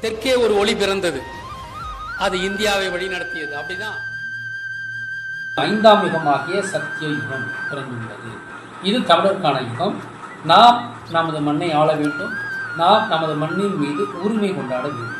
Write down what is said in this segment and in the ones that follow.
தெற்கே ஒரு ஒளி பிறந்தது. அது இந்தியாவை வழிநடத்தியது. அப்படிதான் ஐந்தாம் யுகமாகிய சத்திய யுகம் பிறந்துள்ளது. இது தமிழருக்கான யுகம். நாம் நமது மண்ணை ஆள வேண்டும். நாம் நமது மண்ணின் மீது உரிமை கொண்டாட வேண்டும்.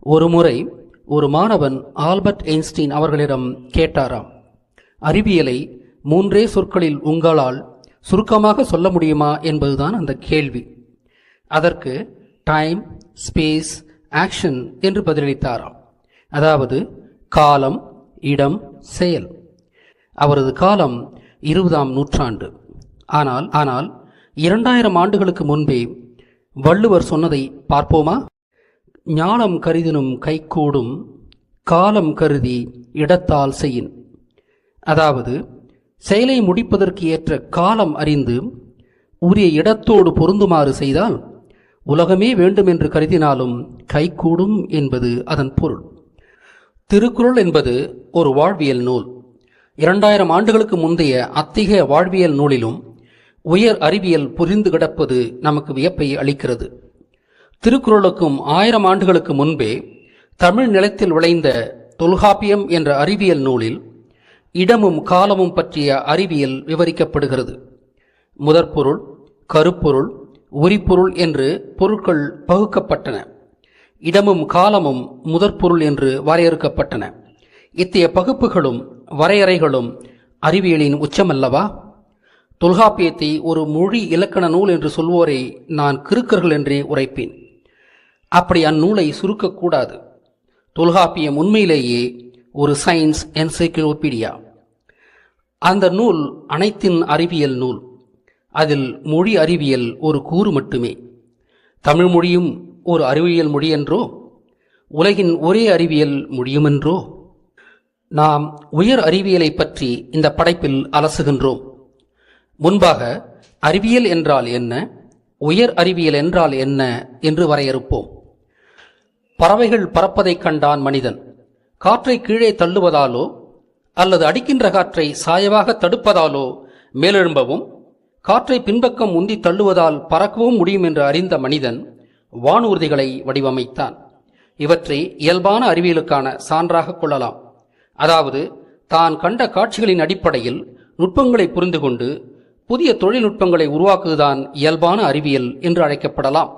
ஒருமுறை ஒரு மாணவன் ஆல்பர்ட் ஐன்ஸ்டீன் அவர்களிடம் கேட்டாராம் அறிவியலை மூன்றே சொற்களில் உங்களால் சுருக்கமாக சொல்ல முடியுமா என்பதுதான் அந்த கேள்வி. அதற்கு டைம் ஸ்பேஸ் ஆக்ஷன் என்று பதிலளித்தாராம். அதாவது காலம் இடம் செயல். அவரது காலம் இருபதாம் நூற்றாண்டு. ஆனால் ஆனால் இரண்டாயிரம் ஆண்டுகளுக்கு முன்பே வள்ளுவர் சொன்னதை பார்ப்போமா? ஞானம் கருதினும் கைகூடும் காலம் கருதி இடத்தால் செய்யின். அதாவது செயலை முடிப்பதற்கு ஏற்ற காலம் அறிந்து உரிய இடத்தோடு பொருந்துமாறு செய்தால் உலகமே வேண்டும் என்று கருதினாலும் கைகூடும் என்பது அதன் பொருள். திருக்குறள் என்பது ஒரு வாழ்வியல் நூல். இரண்டாயிரம் ஆண்டுகளுக்கு முந்தைய அத்திக வாழ்வியல் நூலிலும் உயர் அறிவியல் புரிந்து கிடப்பது நமக்கு வியப்பை அளிக்கிறது. திருக்குறளுக்கும் ஆயிரம் ஆண்டுகளுக்கு முன்பே தமிழ் நிலத்தில் விளைந்த தொல்காப்பியம் என்ற அறிவியல் நூலில் இடமும் காலமும் பற்றிய அறிவியல் விவரிக்கப்படுகிறது. முதற்பொருள் கருப்பொருள் உரிப்பொருள் என்று பொருட்கள் பகுக்கப்பட்டன. இடமும் காலமும் முதற்பொருள் என்று வரையறுக்கப்பட்டன. இத்தகைய பகுப்புகளும் வரையறைகளும் அறிவியலின் உச்சமல்லவா? தொல்காப்பியத்தை ஒரு மொழி இலக்கண நூல் என்று சொல்வோரை நான் கிறுக்கர்கள் என்றே உரைப்பேன். அப்படி அந்நூலை சுருக்கக்கூடாது. தொல்காப்பியம் உண்மையிலேயே ஒரு சயின்ஸ் என்சைக்ளோபீடியா. அந்த நூல் அனைத்தின் அறிவியல் நூல். அதில் மொழி அறிவியல் ஒரு கூறு மட்டுமே. தமிழ் மொழியும் ஒரு அறிவியல் மொழி என்றோ? உலகின் ஒரே அறிவியல் மொழியுமென்றோ நாம் உயர் அறிவியலை பற்றி இந்த படைப்பில் அலசுகின்றோம். முன்பாக அறிவியல் என்றால் என்ன? உயர் அறிவியல் என்றால் என்ன? என்று வரையறுப்போம். பறவைகள் பறப்பதைக் கண்டான் மனிதன். காற்றை கீழே தள்ளுவதாலோ அல்லது அடிக்கின்ற காற்றை சாயவாக தடுப்பதாலோ மேலெழும்பவும் காற்றை பின்பக்கம் உந்தி தள்ளுவதால் பறக்கவும் முடியும் என்று அறிந்த மனிதன் வானூர்திகளை வடிவமைத்தான். இவற்றை இயல்பான அறிவியலுக்கான சான்றாக கொள்ளலாம். அதாவது தான் கண்ட காட்சிகளின் அடிப்படையில் நுட்பங்களை புரிந்து கொண்டு புதிய தொழில்நுட்பங்களை உருவாக்குவதுதான் இயல்பான அறிவியல் என்று அழைக்கப்படலாம்.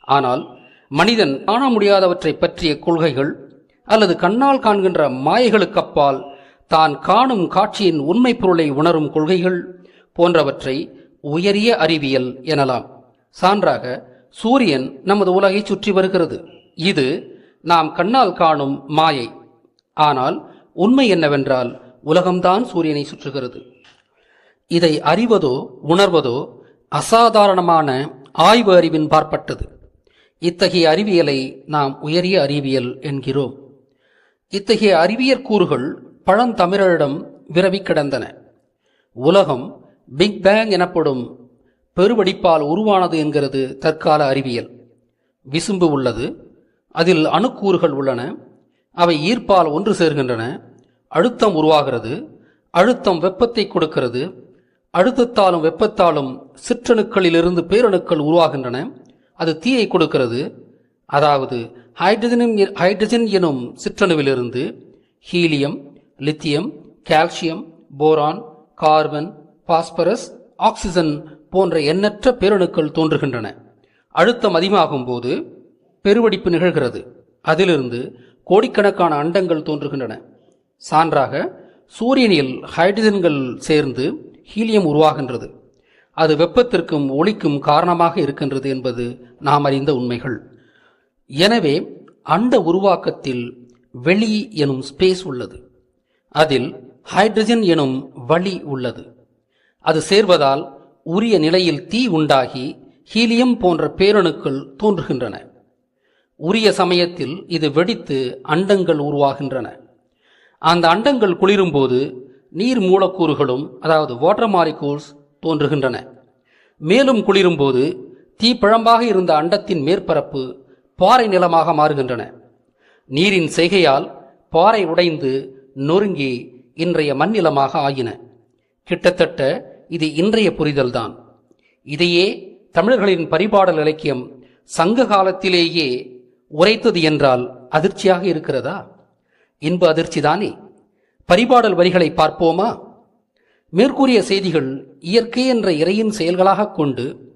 ஆனால் மனிதன் காண முடியாதவற்றை பற்றிய கொள்கைகள் அல்லது கண்ணால் காண்கின்ற மாயைகளுக்கு அப்பால் தான் காணும் காட்சியின் உண்மை பொருளை உணரும் கொள்கைகள் போன்றவற்றை உயரிய அறிவியல் எனலாம். சான்றாக சூரியன் நமது உலகை சுற்றி வருகிறது. இது நாம் கண்ணால் காணும் மாயை. ஆனால் உண்மை என்னவென்றால் உலகம்தான் சூரியனை சுற்றுகிறது. இதை அறிவதோ உணர்வதோ அசாதாரணமான ஆய்வு அறிவின் பார்ப்பட்டது. இத்தகைய அறிவியலை நாம் உயரிய அறிவியல் என்கிறோம். இத்தகைய அறிவியற் கூறுகள் பழந்தமிழரிடம் விரவி கிடந்தன. உலகம் பிக் பேங் எனப்படும் பெருவெடிப்பால் உருவானது என்கிறது தற்கால அறிவியல். விசும்பு உள்ளது அதில் அணுக்கூறுகள் உள்ளன அவை ஈர்ப்பால் ஒன்று சேர்கின்றன அழுத்தம் உருவாகிறது அழுத்தம் வெப்பத்தை கொடுக்கிறது அழுத்தத்தாலும் வெப்பத்தாலும் சிற்றணுக்களிலிருந்து பேரணுக்கள் உருவாகின்றன அது தீயை கொடுக்கிறது அதாவது ஹைட்ரஜனும் ஹைட்ரஜன் எனும் சிற்றணுவிலிருந்து helium lithium calcium boron carbon phosphorus oxygen போன்ற எண்ணற்ற பேரணுக்கள் தோன்றுகின்றன. அழுத்தம் அதிகமாகும் போது பெருவெடிப்பு நிகழ்கிறது. அதிலிருந்து கோடிக்கணக்கான அண்டங்கள் தோன்றுகின்றன. சான்றாக சூரியனில் ஹைட்ரஜன்கள் சேர்ந்து ஹீலியம் உருவாகின்றது. அது வெப்பத்திற்கும் ஒளிக்கும் காரணமாக இருக்கின்றது என்பது நாம் அறிந்த உண்மைகள். எனவே அண்ட உருவாக்கத்தில் வெளி எனும் ஸ்பேஸ் உள்ளது. அதில் ஹைட்ரஜன் எனும் வழி உள்ளது. அது சேர்வதால் உரிய நிலையில் தீ உண்டாகி ஹீலியம் போன்ற பேரணுக்கள் தோன்றுகின்றன. உரிய சமயத்தில் இது வெடித்து அண்டங்கள் உருவாகின்றன. அந்த அண்டங்கள் குளிரும்போது நீர் மூலக்கூறுகளும் அதாவது வாட்டர் மாலிகூல்ஸ் தோன்றுகின்றன. மேலும் குளிரும்போது தீப்பழம்பாக இருந்த அண்டத்தின் மேற்பரப்பு பாறை நிலமாக மாறுகின்றன. நீரின் செய்கையால் பாறை உடைந்து நொறுங்கி இன்றைய மண்ணிலமாக ஆகின கிட்டத்தட்ட இது இன்றைய புரிதல்தான். இதையே தமிழர்களின் பரிபாடல் இலக்கியம் சங்க காலத்திலேயே உரைத்தது என்றால் அதிர்ச்சியாக இருக்கிறதா? இன்ப அதிர்ச்சிதானே. பரிபாடல் வரிகளை பார்ப்போமா? மேற்கூறிய செய்திகள் இயற்கை என்ற இறையின் செயல்களாகக் கொண்டு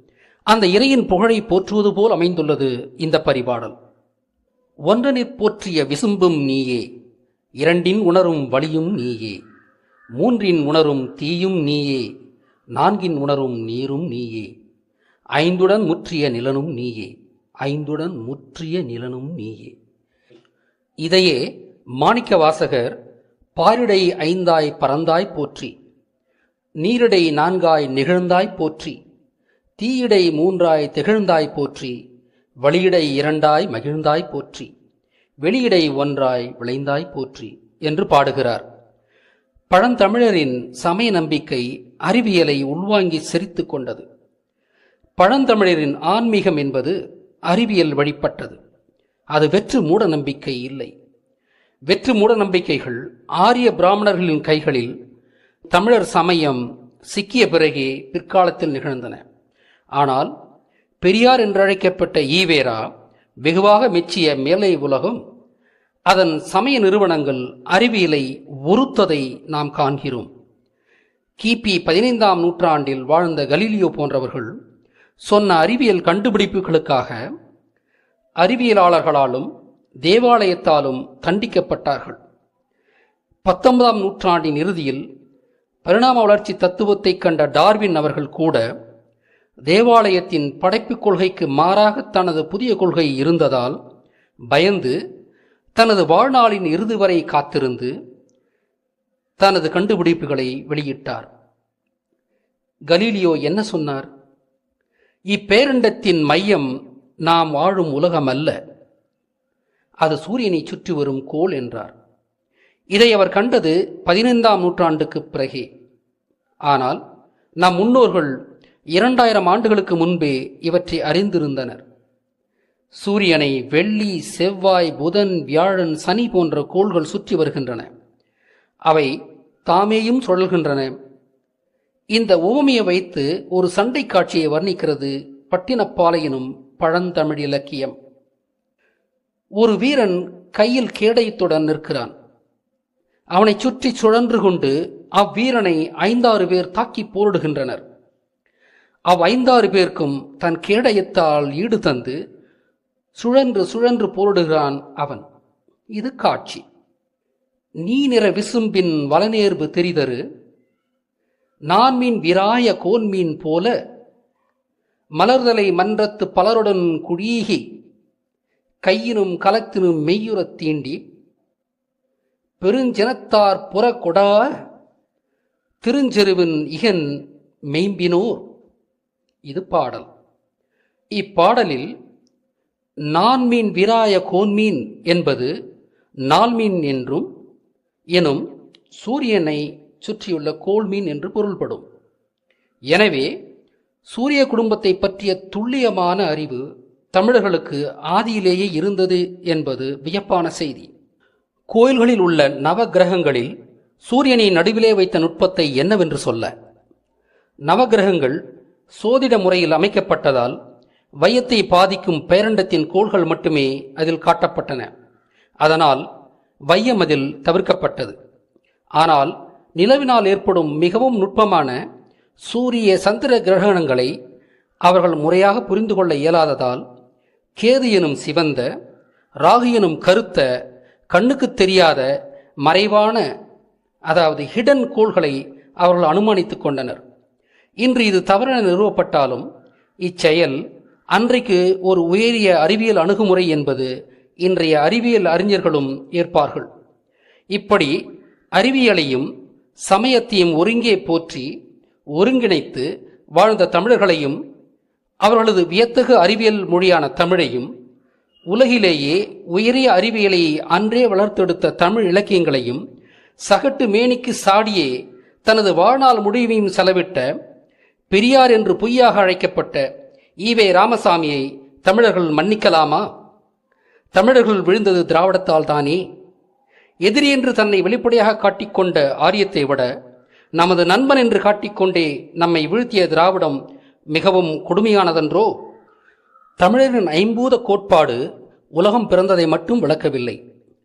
அந்த இறையின் புகழை போற்றுவது போல் அமைந்துள்ளது இந்த பரிபாடல். ஒன்றனிற் போற்றிய விசும்பும் நீயே இரண்டின் உணரும் வழியும் நீயே மூன்றின் உணரும் தீயும் நீயே நான்கின் உணரும் நீரும் நீயே ஐந்துடன் முற்றிய நிலனும் நீயே ஐந்துடன் முற்றிய நிலனும் நீயே. இதையே மாணிக்க வாசகர் பாரிடை ஐந்தாய் பறந்தாய் போற்றி நீரிடை நான்காய் நிகழ்ந்தாய் போற்றி தீயிடை மூன்றாய் திகழ்ந்தாய் போற்றி வழியிடை இரண்டாய் மகிழ்ந்தாய் போற்றி வெளியிடை ஒன்றாய் விளைந்தாய் போற்றி என்று பாடுகிறார். பழந்தமிழரின் சமய நம்பிக்கை அறிவியலை உள்வாங்கி சிரித்துக் கொண்டது. பழந்தமிழரின் ஆன்மீகம் என்பது அறிவியல் வழிப்பட்டது அது வெற்று மூட நம்பிக்கை இல்லை. வெற்று மூட நம்பிக்கைகள் ஆரிய பிராமணர்களின் கைகளில் தமிழர் சமயம் சிக்கிய பிறகே பிற்காலத்தில் நிகழ்ந்தன. ஆனால் பெரியார் என்றழைக்கப்பட்ட ஈவேரா வெகுவாக மெச்சிய மேலை உலகம் அதன் சமய நிறுவனங்கள் அறிவியலை ஒருத்ததை நாம் காண்கிறோம். கிபி பதினைந்தாம் நூற்றாண்டில் வாழ்ந்த கலீலியோ போன்றவர்கள் சொன்ன அறிவியல் கண்டுபிடிப்புகளுக்காக அறிவியலாளர்களாலும் தேவாலயத்தாலும் தண்டிக்கப்பட்டார்கள். பத்தொன்பதாம் நூற்றாண்டின் இறுதியில் பரிணாம வளர்ச்சி தத்துவத்தை கண்ட டார்வின் அவர்கள் கூட தேவாலயத்தின் படைப்புக் கொள்கைக்கு மாறாக தனது புதிய கொள்கை இருந்ததால் பயந்து தனது வாழ்நாளின் இறுதி வரை காத்திருந்து தனது கண்டுபிடிப்புகளை வெளியிட்டார். கலீலியோ என்ன சொன்னார்? இப்பேரண்டத்தின் மையம் நாம் வாழும் உலகம் அல்ல அது சூரியனை சுற்றி வரும் கோல் என்றார். இதை அவர் கண்டது பதினைந்தாம் நூற்றாண்டுக்கு பிறகே. ஆனால் நம் முன்னோர்கள் இரண்டாயிரம் ஆண்டுகளுக்கு முன்பே இவற்றை அறிந்திருந்தனர். சூரியனை வெள்ளி செவ்வாய் புதன் வியாழன் சனி போன்ற கோள்கள் சுற்றி வருகின்றன. அவை தாமேயும் சுழல்கின்றன. இந்த உவமையை வைத்து ஒரு சண்டை காட்சியை வர்ணிக்கிறது பட்டினப்பாலையினும் பழந்தமிழ் இலக்கியம். ஒரு வீரன் கையில் கேடயத்துடன் நிற்கிறான். அவனைச் சுற்றி சுழன்று கொண்டு அவ்வீரனை ஐந்தாறு பேர் தாக்கி போரிடுகின்றனர். அவ் ஐந்தாறு பேர்க்கும் தன் கேடயத்தால் ஈடு தந்து சுழன்று சுழன்று போரிடுகிறான் அவன். இது காட்சி. நீ நிற விசும்பின் வலநேர்வு தெரிதரு. நான்மீன் விராய கோன்மீன் போல மலர்தலை மன்றத்து பலருடன் குழீகி கையினும் கலத்தினும் மெய்யுறத் தீண்டி பெருஞ்சனத்தார் புறக்கொடா திருஞ்செருவின் இகன் மெய்ம்பினோர். இது பாடல். இப்பாடலில் நான்மீன் விராய கோன்மீன் என்பது நால்மீன் என்றும் எனும் சூரியனை சுற்றியுள்ள கோள்மீன் என்று பொருள்படும். எனவே சூரிய குடும்பத்தை பற்றிய துல்லியமான அறிவு தமிழர்களுக்கு ஆதியிலேயே இருந்தது என்பது வியப்பான செய்தி. கோயில்களில் உள்ள நவ கிரகங்களில் சூரியனை நடுவிலே வைத்த நுட்பத்தை என்னவென்று சொல்ல? நவகிரகங்கள் சோதிட முறையில் அமைக்கப்பட்டதால் வையத்தை பாதிக்கும் பேரண்டத்தின் கோள்கள் மட்டுமே அதில் காட்டப்பட்டன. அதனால் வையம் அதில் தவிர்க்கப்பட்டது. ஆனால் நிலவினால் ஏற்படும் மிகவும் நுட்பமான சூரிய சந்திர கிரகணங்களை அவர்கள் முறையாக புரிந்து கொள்ள இயலாததால் கேது எனும் சிவந்த ராகு எனும் கருத்த கண்ணுக்குத் தெரியாத மறைவான அதாவது ஹிடன் கோள்களை அவர்கள் அனுமானித்துக் கொண்டனர். இன்று இது தவறென நிறுவப்பட்டாலும் இச்செயல் அன்றைக்கு ஒரு உயரிய அறிவியல் அணுகுமுறை என்பது இன்றைய அறிவியல் அறிஞர்களும் ஏற்பார்கள். இப்படி அறிவியலையும் சமயத்தையும் ஒருங்கே போற்றி ஒருங்கிணைத்து வாழ்ந்த தமிழர்களையும் அவர்களது வியத்தகு அறிவியல் மொழியான தமிழையும் உலகிலேயே உயரிய அறிவியலை அன்றே வளர்த்தெடுத்த தமிழ் இலக்கியங்களையும் சகட்டு மேனிக்கு சாடியே தனது வாழ்நாள் முடிவையும் செலவிட்ட பெரியார் என்று பொய்யாக அழைக்கப்பட்ட ஈவே ராமசாமியை தமிழர்கள் மன்னிக்கலாமா? தமிழர்கள் விழுந்தது திராவிடத்தால் தானே? எதிரி என்று தன்னை வெளிப்படையாக காட்டிக்கொண்ட ஆரியத்தை விட நமது நண்பன் என்று காட்டிக்கொண்டே நம்மை வீழ்த்திய திராவிடம் மிகவும் கொடுமையானதன்றோ? தமிழரின் ஐம்பூத கோட்பாடு உலகம் பிறந்ததை மட்டும் விளக்கவில்லை.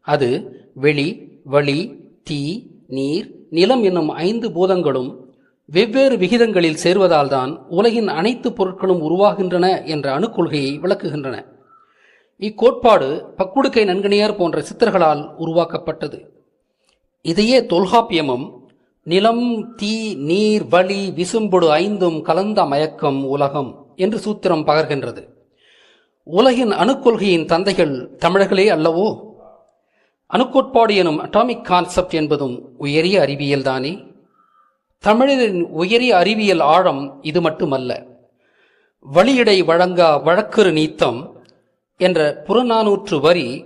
அது வெளி வழி தீ நீர் நிலம் என்னும் ஐந்து பூதங்களும் வெவ்வேறு விகிதங்களில் சேர்வதால்தான் உலகின் அனைத்து பொருட்களும் உருவாகின்றன என்ற அணுக்கொள்கையை விளக்குகின்றன. இக்கோட்பாடு பக்குடுக்கை நன்கணியார் போன்ற சித்தர்களால் உருவாக்கப்பட்டது. இதையே தொல்காப்பியமும் நிலம் தீ நீர் வழி விசும்பொடு ஐந்தும் கலந்த மயக்கம் உலகம் என்று சூத்திரம் பகர்கின்றது. உலகின் அணுக்கொள்கையின் தந்தைகள் தமிழர்களே அல்லவோ? அணுக்கோட்பாடு எனும் அட்டாமிக் கான்செப்ட் என்பதும் உயரிய அறிவியல்தானே? தமிழரின் உயரிய அறிவியல் ஆழம் இது மட்டுமல்ல. வழியிடை வழங்கா வழக்கறு நீத்தம் என்ற புறநானூற்று வரி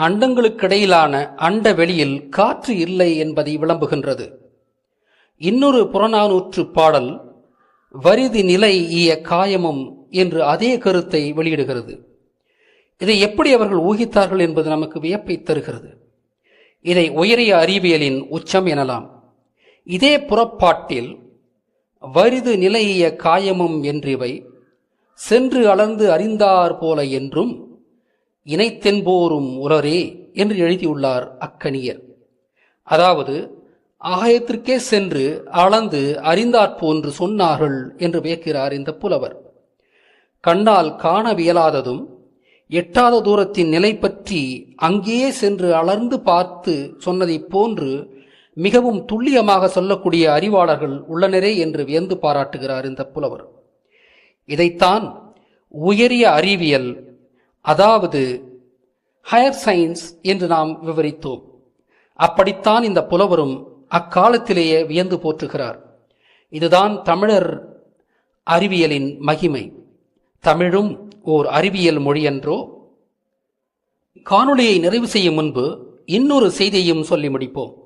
அண்டங்களுக்கிடையிலான அண்ட வெளியில் காற்று இல்லை என்பதை விளம்புகின்றது. இன்னொரு புறநானூற்று பாடல் வரிதி நிலை ஈய காயமும் என்று அதே கருத்தை வெளியிடுகிறது. இதை எப்படி அவர்கள் ஊகித்தார்கள் என்பது நமக்கு வியப்பை தருகிறது. இதை உயரிய அறிவியலின் உச்சம் எனலாம். இதே புறப்பாட்டில் வரிது நிலைய காயமும் என்றிவை சென்று அளந்து அறிந்தார் போல என்றும் இணைத்தென்போரும் உலரே என்று எழுதியுள்ளார் அக்கணியர். அதாவது ஆகாயத்திற்கே சென்று அளந்து அறிந்தாற் போன்று சொன்னார்கள் என்று வியக்கிறார் இந்த புலவர். கண்ணால் காணவியலாததும் எட்டாத தூரத்தின் நிலை பற்றி அங்கேயே சென்று அளர்ந்து பார்த்து சொன்னதைப் போன்று மிகவும் துல்லியமாக சொல்லக்கூடிய அறிவாளர்கள் உள்ளனரே என்று வியந்து பாராட்டுகிறார் இந்த புலவர். இதைத்தான் உயரிய அறிவியல் அதாவது ஹயர் சயின்ஸ் என்று நாம் விவரித்தோம். அப்படித்தான் இந்த புலவரும் அக்காலத்திலேயே வியந்து போற்றுகிறார். இதுதான் தமிழர் அறிவியலின் மகிமை. தமிழும் ஓர் அறிவியல் மொழியன்றோ? காணொளியை நிறைவு செய்யும் முன்பு இன்னொரு செய்தியையும் சொல்லி முடிப்போம்.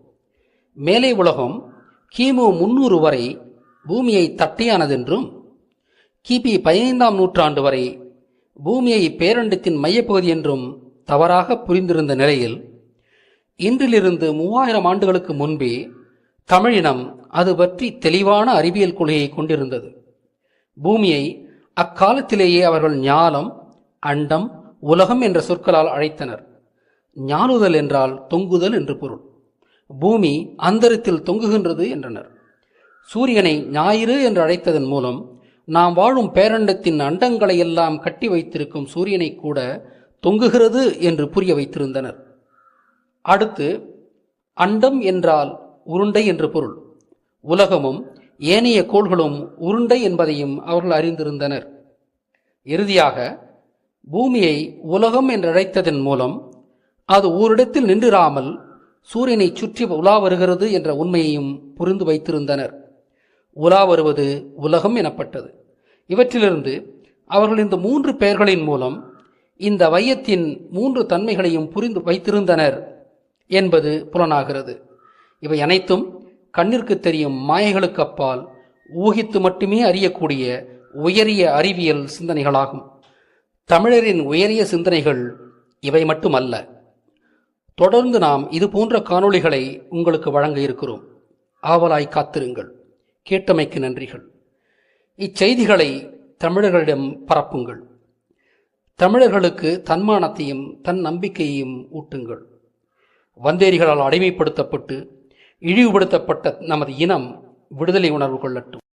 மேலை உலகம் கிமு முன்னூறு வரை பூமியை தட்டையானதென்றும் கிபி பதினைந்தாம் நூற்றாண்டு வரை பூமியை பேரண்டத்தின் மையப்பகுதி என்றும் தவறாக புரிந்திருந்த நிலையில் இன்றிலிருந்து மூவாயிரம் ஆண்டுகளுக்கு முன்பே தமிழினம் அது பற்றி தெளிவான அறிவியல் கொள்கையை கொண்டிருந்தது. பூமியை அக்காலத்திலேயே அவர்கள் ஞாலம் அண்டம் உலகம் என்ற சொற்களால் அழைத்தனர். ஞானுதல் என்றால் தொங்குதல் என்று பொருள். பூமி அந்தரத்தில் தொங்குகின்றது என்றனர். சூரியனை ஞாயிறு என்று அழைத்ததன் மூலம் நாம் வாழும் பேரண்டத்தின் அண்டங்களை எல்லாம் கட்டி வைத்திருக்கும் சூரியனை கூட தொங்குகிறது என்று புரிய வைத்திருந்தனர். அடுத்து அண்டம் என்றால் உருண்டை என்று பொருள். உலகமும் ஏனைய கோள்களும் உருண்டை என்பதையும் அவர்கள் அறிந்திருந்தனர். இறுதியாக பூமியை உலகம் என்று அழைத்ததன் மூலம் அது ஓரிடத்தில் நின்றிராமல் சூரியனை சுற்றி உலா வருகிறது என்ற உண்மையையும் புரிந்து வைத்திருந்தனர். உலா வருவது உலகம் எனப்பட்டது. இவற்றிலிருந்து அவர்கள் இந்த மூன்று பெயர்களின் மூலம் இந்த வையத்தின் மூன்று தன்மைகளையும் புரிந்து வைத்திருந்தனர் என்பது புலனாகிறது. இவை அனைத்தும் கண்ணிற்கு தெரியும் மாயைகளுக்கு அப்பால் ஊகித்து மட்டுமே அறியக்கூடிய உயரிய அறிவியல் சிந்தனைகளாகும். தமிழரின் உயரிய சிந்தனைகள் இவை மட்டுமல்ல. தொடர்ந்து நாம் இது போன்ற காணொளிகளை உங்களுக்கு வழங்க இருக்கிறோம். ஆவலாய் காத்திருங்கள். கேட்டமைக்கு நன்றிகள். இச்செய்திகளை தமிழர்களிடம் பரப்புங்கள். தமிழர்களுக்கு தன்மானத்தையும் தன் நம்பிக்கையையும் ஊட்டுங்கள். வந்தேரிகளால் அடிமைப்படுத்தப்பட்டு இழிவுபடுத்தப்பட்ட நமது இனம் விடுதலை உணர்வு கொள்ளட்டும்.